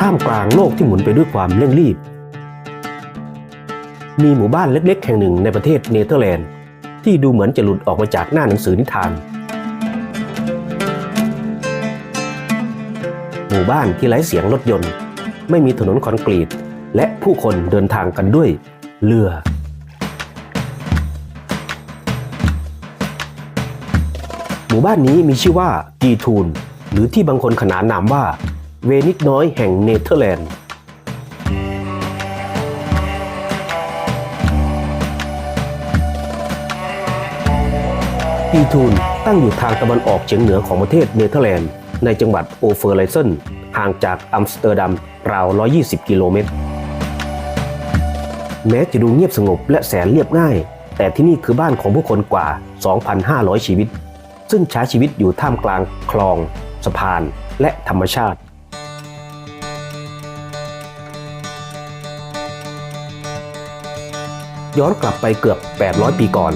ท่ามกลางโลกที่หมุนไปด้วยความเร่งรีบ มีหมู่บ้านเล็กๆ แห่งหนึ่งในประเทศเนเธอร์แลนด์ ที่ดูเหมือนจะหลุดออกมาจากหน้าหนังสือนิทาน หมู่บ้านที่ไร้เสียงรถยนต์ ไม่มีถนนคอนกรีต และผู้คนเดินทางกันด้วยเรือหมู่บ้านนี้มีชื่อว่ากีทูนหรือที่บางคนขนานนามว่า เวนิสน้อยแห่งเนเธอร์แลนด์กีทูนตั้งอยู่ทางตะวันออกเฉียงเหนือของประเทศเนเธอร์แลนด์ ในจังหวัดโอเฟอร์ไลเซนห่างจากอัมสเตอร์ดัมราว 120 กิโลเมตร แม้จะดูเงียบสงบและแสนเรียบง่าย แต่ที่นี่คือบ้านของผู้คนกว่า 2,500 ชีวิต ซึ่งใช้ชีวิตอยู่ท่ามกลางคลอง สะพาน และธรรมชาติ ย้อนกลับไปเกือบ 800 ปีก่อน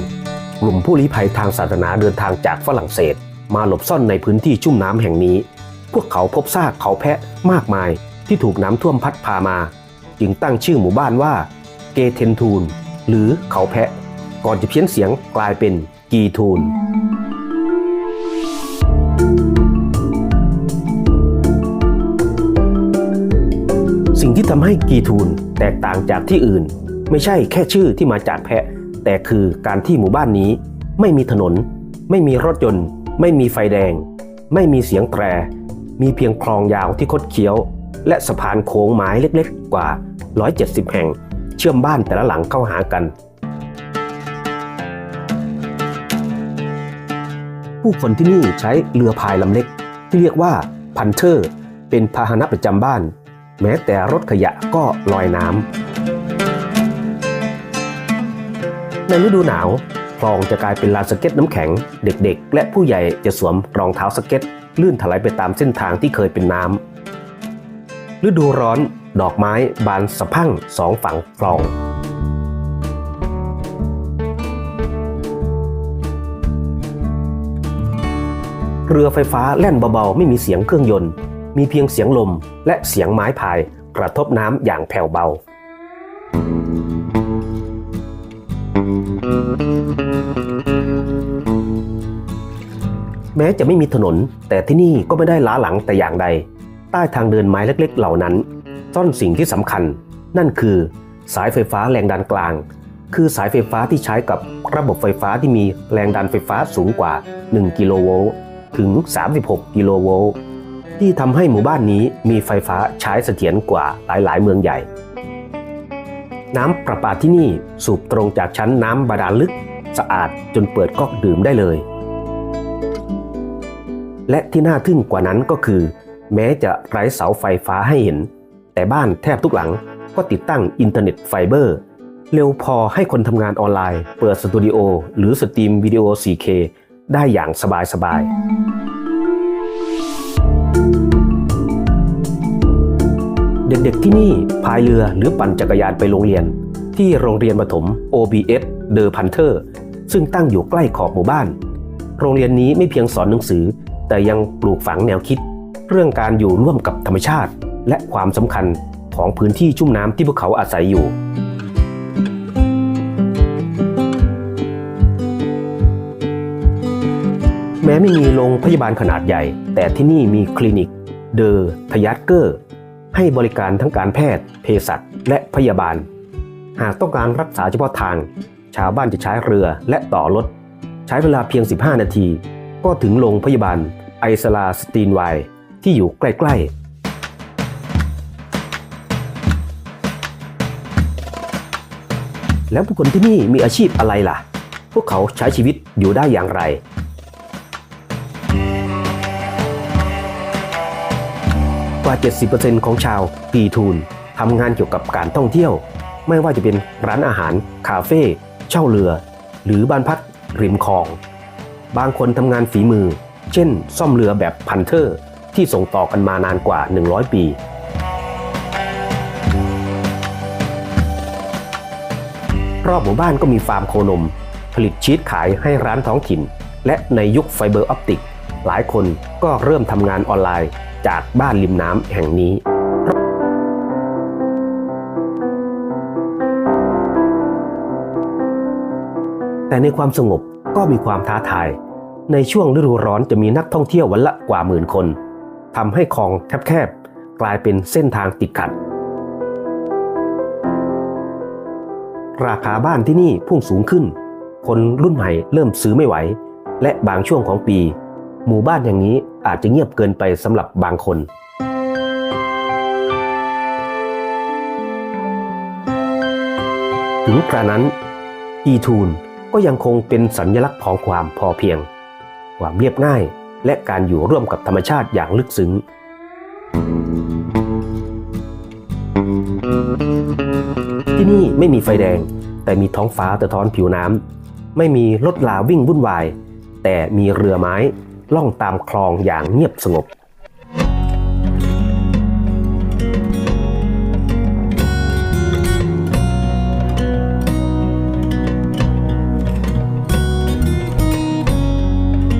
กลุ่มผู้ลี้ภัยทางศาสนาเดินทางจากฝรั่งเศส มาหลบซ่อนในพื้นที่ชุ่มน้ำแห่งนี้ พวกเขาพบซากเขาแพะมากมายที่ถูกน้ำท่วมพัดพามา จึงตั้งชื่อหมู่บ้านว่า เกเทนทูน หรือเขาแพะ ก่อนจะเพี้ยนเสียงกลายเป็นกีทูนสิ่งที่ทำให้กีทูนแตกต่างจากที่อื่น ไม่ใช่แค่ชื่อที่มาจากแพะ แต่คือการที่หมู่บ้านนี้ ไม่มีถนน ไม่มีรถยนต์ ไม่มีไฟแดง ไม่มีเสียงแตร มีเพียงคลองยาวที่คดเคี้ยว และสะพานโค้งไม้เล็กๆ กว่า 170 แห่ง เชื่อมบ้านแต่ละหลังเข้าหากัน ผู้คนที่นี่ใช้เรือพายลำเล็ก ที่เรียกว่าพันเทอร์ เป็นพาหนะประจำบ้าน แม้แต่รถขยะก็ลอยน้ำ ในฤดูหนาวคลองจะกลายเป็นลานสเก็ตน้ำแข็ง เด็กๆ และผู้ใหญ่จะสวมรองเท้าสเก็ต ลื่นถลายไปตามเส้นทางที่เคยเป็นน้ำฤดูร้อน ดอกไม้บานสะพั่งสองฝั่งคลอง เรือไฟฟ้าแล่นเบาๆ ไม่มีเสียงเครื่องยนต์ มีเพียงเสียงลมและเสียงไม้พายกระทบน้ำอย่างแผ่วเบา แม้จะไม่มีถนน แต่ที่นี่ก็ไม่ได้ล้าหลังแต่อย่างใด ใต้ทางเดินไม้เล็กๆ เหล่านั้นซ่อนสิ่งที่สำคัญ นั่นคือ สายไฟฟ้าแรงดันกลาง คือสายไฟฟ้าที่ใช้กับระบบไฟฟ้าที่มีแรงดันไฟฟ้าสูงกว่า 1 กิโลโวลต์ถึง 36 กิโลโวลต์ที่ทำให้หมู่บ้านนี้มีไฟฟ้าใช้เสถียรกว่าหลายๆ เมืองใหญ่ น้ำประปาที่นี่สูบตรงจากชั้นน้ำบาดาลลึกสะอาดจนเปิดก๊อกดื่มได้เลย และที่น่าทึ่งกว่านั้นก็คือ แม้จะไร้เสาไฟฟ้าให้เห็น แต่บ้านแทบทุกหลังก็ติดตั้งอินเทอร์เน็ตไฟเบอร์ เร็วพอให้คนทำงานออนไลน์ เปิดสตูดิโอหรือสตรีมวิดีโอ 4K ได้อย่างสบายๆ เด็กๆที่นี่พายเรือหรือปั่นจักรยานไปโรงเรียน ที่โรงเรียนประถม OBS The Panther ซึ่งตั้งอยู่ใกล้ขอบหมู่บ้าน โรงเรียนนี้ไม่เพียงสอนหนังสือ แต่ยังปลูกฝังแนวคิด เรื่องการอยู่ร่วมกับธรรมชาติ และความสำคัญของพื้นที่ชุ่มน้ำที่พวกเขาอาศัยอยู่แม้ไม่มีโรงพยาบาลขนาดใหญ่ แต่ที่นี่มีคลินิก เดอทยัตเกอร์ ให้บริการทั้งการแพทย์ เภสัชและพยาบาล หากต้องการรักษาเฉพาะทาง ชาวบ้านจะใช้เรือและต่อรถ ใช้เวลาเพียง 15 นาที ก็ถึงโรงพยาบาลไอซลาสตีนไวที่อยู่ใกล้ ๆแล้วผู้คนที่นี่มีอาชีพอะไรล่ะ พวกเขาใช้ชีวิตอยู่ได้อย่างไร ว่า 70%ของชาวปีทูนทำงานเกี่ยวกับการท่องเที่ยว ไม่ว่าจะเป็นร้านอาหาร คาเฟ่ เช่าเรือ หรือบ้านพักริมคลอง บางคนทำงานฝีมือ เช่น ซ่อมเรือแบบพันเทอร์ ที่ส่งต่อกันมานานกว่า 100 ปีรอบหมู่บ้านก็มีฟาร์มโคนม ผลิตชีสขายให้ร้านท้องถิ่น และในยุคไฟเบอร์ออปติก หลายคนก็เริ่มทำงานออนไลน์จากบ้านริมน้ำแห่งนี้แต่ในความสงบก็มีความท้าทาย ในช่วงฤดูร้อนจะมีนักท่องเที่ยววันละกว่าหมื่นคนทำให้คลองแคบๆ กลายเป็นเส้นทางติดขัด ราคาบ้านที่นี่พุ่งสูงขึ้น คนรุ่นใหม่เริ่มซื้อไม่ไหว และบางช่วงของปี หมู่บ้านอย่างนี้อาจจะเงียบเกินไปสำหรับบางคน ถึงกระนั้น อีทูนก็ยังคงเป็นสัญลักษณ์ของความพอเพียง ความเรียบง่ายและการอยู่ร่วมกับธรรมชาติอย่างลึกซึ้ง ที่นี่ไม่มีไฟแดง แต่มีท้องฟ้าสะท้อนผิวน้ำไม่มีรถลาวิ่งวุ่นวาย แต่มีเรือไม้ ล่องตามคลองอย่างเงียบสงบ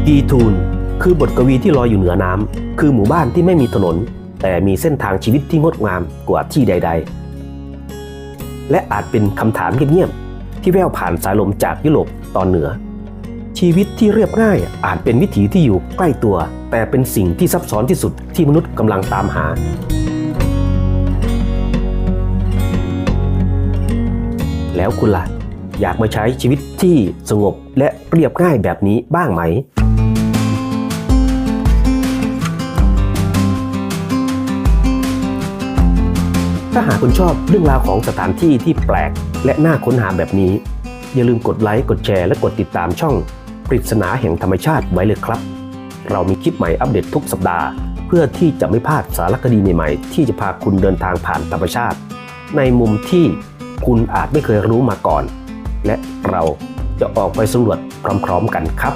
อีทูนคือบทกวีที่ลอยอยู่เหนือน้ำ คือหมู่บ้านที่ไม่มีถนน แต่มีเส้นทางชีวิตที่งดงามกว่าที่ใด ๆ และอาจเป็นคำถามเงียบๆที่แว่วผ่านสายลมจากยุโรปตอนเหนือ ชีวิตที่เรียบง่าย อาจเป็นวิถีที่อยู่ใกล้ตัว แต่เป็นสิ่งที่ซับซ้อนที่สุดที่มนุษย์กำลังตามหา แล้วคุณล่ะ อยากมาใช้ชีวิตที่สงบและเรียบง่ายแบบนี้บ้างไหมถ้าหากคุณชอบเรื่องราวของสถานที่ที่แปลก และน่าค้นหาแบบนี้ อย่าลืมกดไลค์ กดแชร์ และกดติดตามช่อง ปริศนาแห่งธรรมชาติไว้เลยครับ เรามีคลิปใหม่อัปเดตทุกสัปดาห์ เพื่อที่จะไม่พลาดสารคดีใหม่ๆ ที่จะพาคุณเดินทางผ่านธรรมชาติ ในมุมที่คุณอาจไม่เคยรู้มาก่อน และเราจะออกไปสำรวจพร้อม ๆ กันครับ